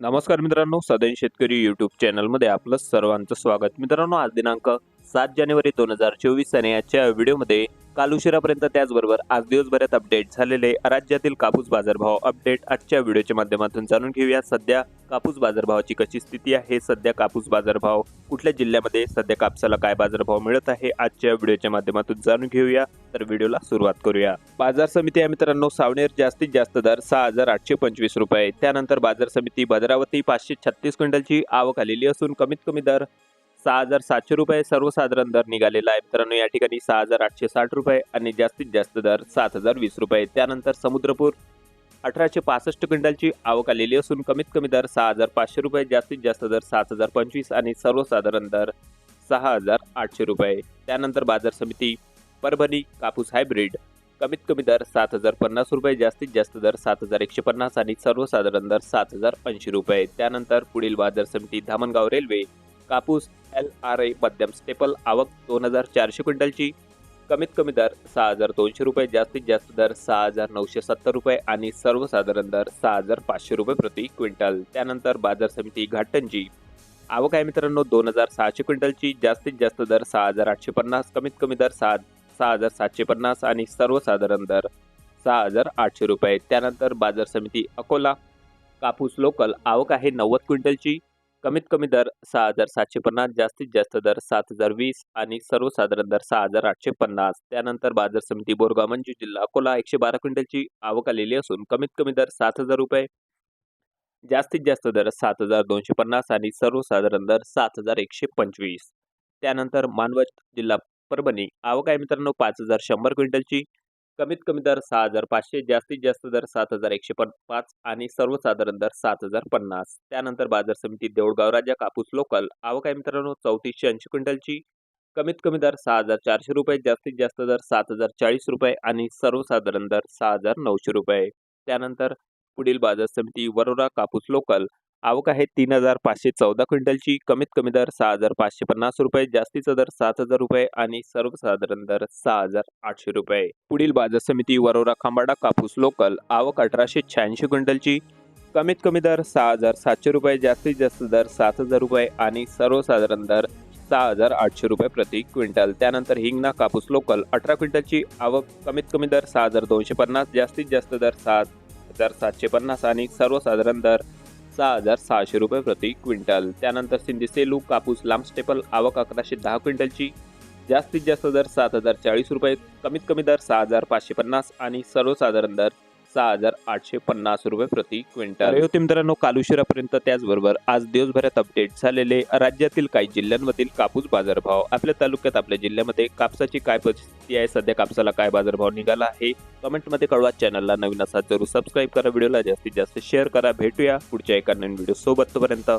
नमस्कार मित्रांनो सदैन शेतकरी युट्यूब चॅनलमध्ये आपलं सर्वांचं स्वागत. मित्रांनो आज दिनांक सात जानेवारी दोन हजार चोवीस आणि आजच्या व्हिडिओमध्ये काल उशिरापर्यंत त्याचबरोबर आज दिवसभरात अपडेट झालेले राज्यातील कापूस बाजारभाव अपडेट आजच्या व्हिडिओच्या माध्यमातून जाणून घेऊया. सध्या कापूस बाजारभावाची कशी स्थिती आहे? सध्या कापूस बाजारभाव कुठल्या जिल्ह्यामध्ये सध्या कापसाला काय बाजारभाव मिळत आहे? आजच्या व्हिडिओच्या माध्यमातून जाणून घेऊया. तर व्हिडिओला सुरुवात करूया. बाजार समिती आहे मित्रांनो सावनेर जास्तीत जास्त दर सहा हजार आठशे पंचवीस रुपये. त्यानंतर बाजार समिती भद्रावती पाचशे छत्तीस क्विंटलची आवक आलेली असून कमीत कमी दर सहा हजार सातशे रुपये सर्वसाधारण दर निघालेला आहे. मित्रांनो या ठिकाणी सहा हजार आठशे साठ रुपये आणि जास्तीत जास्त दर सात हजार वीस रुपये. त्यानंतर समुद्रपूर अठराशे पासष्ट क्विंटलची आवक आलेली असून कमीत कमी दर सहा हजार पाचशे रुपये जास्तीत जास्त दर सात हजार पंचवीस आणि सर्वसाधारण दर सहा हजार आठशे रुपये. त्यानंतर बाजार समिती परभणी कापूस हायब्रिड कमीत कमी दर सात हजार पन्नास रुपये जास्तीत जास्त दर सात हजार एकशे पन्नास आणि सर्वसाधारण दर सात हजार ऐंशी रुपये. त्यानंतर पुढील बाजार समिती धामणगाव रेल्वे कापूस एल आर ए मध्यम स्टेपल आवक दोन हजार चारशे क्विंटलची. कमीत कमी दर सहा हजार दोनशे रुपये जास्तीत जास्त दर सहा हजार नऊशे सत्तर रुपये आणि सर्वसाधारण दर सहा हजार पाचशे रुपये प्रति क्विंटल. त्यानंतर बाजार समिती घाटंजी. आवक आहे मित्रांनो दोन हजार सहाशे क्विंटलची. जास्तीत जास्त दर सहा हजार आठशे पन्नास कमीत कमी दर सहा सहा हजार सातशे पन्नास आणि सर्वसाधारण दर सहा हजार आठशे रुपये. त्यानंतर बाजार समिती अकोला. कापूस लोकल आवक आहे नव्वद क्विंटलची. कमीत कमी दर सहा हजार सातशे पन्नास जास्तीत जास्त दर सात हजार वीस आणि सर्वसाधारण दर सहा हजार आठशे पन्नास. त्यानंतर बाजार समिती बोरगाव मंजू जिल्हा अकोला एकशे बारा क्विंटलची आवक आलेली असून कमीत कमी दर सात हजार रुपये जास्तीत जास्त दर सात हजार दोनशे पन्नास आणि सर्वसाधारण दर सात हजार एकशे पंचवीस. त्यानंतर मानवत जिल्हा परभणी आवक आहे मित्रांनो पाच हजार शंभर क्विंटलची. कमीत कमी दर सहा हजार पाचशे जास्तीत जास्त दर सात हजार एकशे पाच आणि सर्वसाधारण दर सात हजार पन्नास. त्यानंतर बाजार समिती देऊळगाव राजा कापूस लोकल. आवक आहे मित्रांनो चौतीसशे ऐंशी क्विंटलची. कमीत कमी दर सहा हजार चारशे रुपये जास्तीत जास्त दर सात हजार चाळीस रुपये आणि सर्वसाधारण दर सहा हजार नऊशे रुपये. त्यानंतर पुढील बाजार समिती वरोरा कापूस लोकल. आवक आहे तीन हजार पाचशे चौदा क्विंटलची. कमीत कमी दर सहा हजार पाचशे पन्नास रुपये जास्तीचा दर सात हजार रुपये आणि सर्वसाधारण दर सहा हजार आठशे रुपये. पुढील बाजार समिती वरोरा खांबाडा कापूस लोकल. आवक अठराशे शहाऐंशी क्विंटलची. कमीत कमी दर सहा हजार सातशे रुपये जास्तीत जास्त दर सात हजार रुपये आणि सर्वसाधारण दर सहा हजार आठशे रुपये प्रति क्विंटल. त्यानंतर हिंगणा कापूस लोकल. अठरा क्विंटलची आवक कमीत कमी दर सहा हजार दोनशे पन्नास जास्तीत जास्त दर सात हजार सातशे पन्नास आणि सर्वसाधारण दर सहा हजार सहाशे रुपये प्रति क्विंटल. त्यानंतर सिंधी सेलू कापूस लांब स्टेपल आवक अकराशे दहा क्विंटलची. जास्तीत जास्त दर सात हजार चाळीस रुपये कमीत कमी दर सहा हजार पाचशे पन्नास आणि सर्वसाधारण दर सहा हजार आठशे पन्नास रुपये प्रति क्विंटल. होते मित्रांनो काल उशिरापर्यंत त्याचबरोबर आज दिवसभरात अपडेट झालेले राज्यातील काही जिल्ह्यांमधील कापूस बाजारभाव. आपल्या तालुक्यात आपल्या जिल्ह्यामध्ये कापसाची काय परिस्थिती आहे? सध्या कापसाला काय बाजारभाव निघाला आहे? कमेंटमध्ये कळवा. चॅनलला नवीन असा जरूर सबस्क्राईब करा. व्हिडिओला जास्तीत जास्त शेअर करा. भेटूया पुढच्या एका नवीन व्हिडिओ सोबत तोपर्यंत.